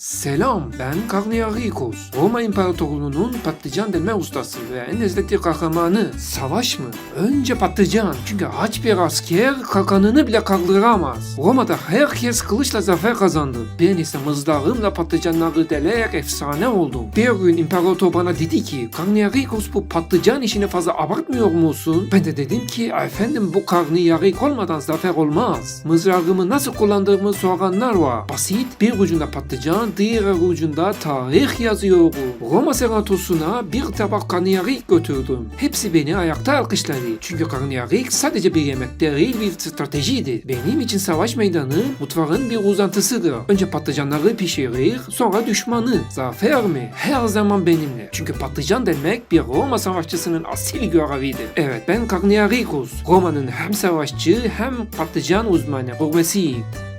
Selam, ben Karniarikos. Roma İmparatorluğu'nun patlıcan delme ustası ve en lezzetli kahramanı. Savaş mı? Önce patlıcan. Çünkü aç bir asker kakanını bile kaldıramaz. Roma'da herkes kılıçla zafer kazandı. Ben ise mızrağımla patlıcanları delerek efsane oldum. Bir gün imparator bana dedi ki, Karniarikos bu patlıcan işini fazla abartmıyor musun? Ben de dedim ki, efendim bu karniyarik olmadan zafer olmaz. Mızrağımı nasıl kullandığımı soranlar var. Basit, bir ucunda patlıcan, diğer ucunda tarih yazıyor. Roma senatosuna bir tabak karniyarik götürdüm. Hepsi beni ayakta alkışladı. Çünkü karniyarik sadece bir yemek değil bir stratejiydi. Benim için savaş meydanı mutfağın bir uzantısıdır. Önce patlıcanları pişirir, sonra düşmanı. Zafer mi? Her zaman benimle. Çünkü patlıcan demek bir Roma savaşçısının asil görevidir. Evet ben Karniarikos. Roma'nın hem savaşçı hem patlıcan uzmanı. Hürmesiyim.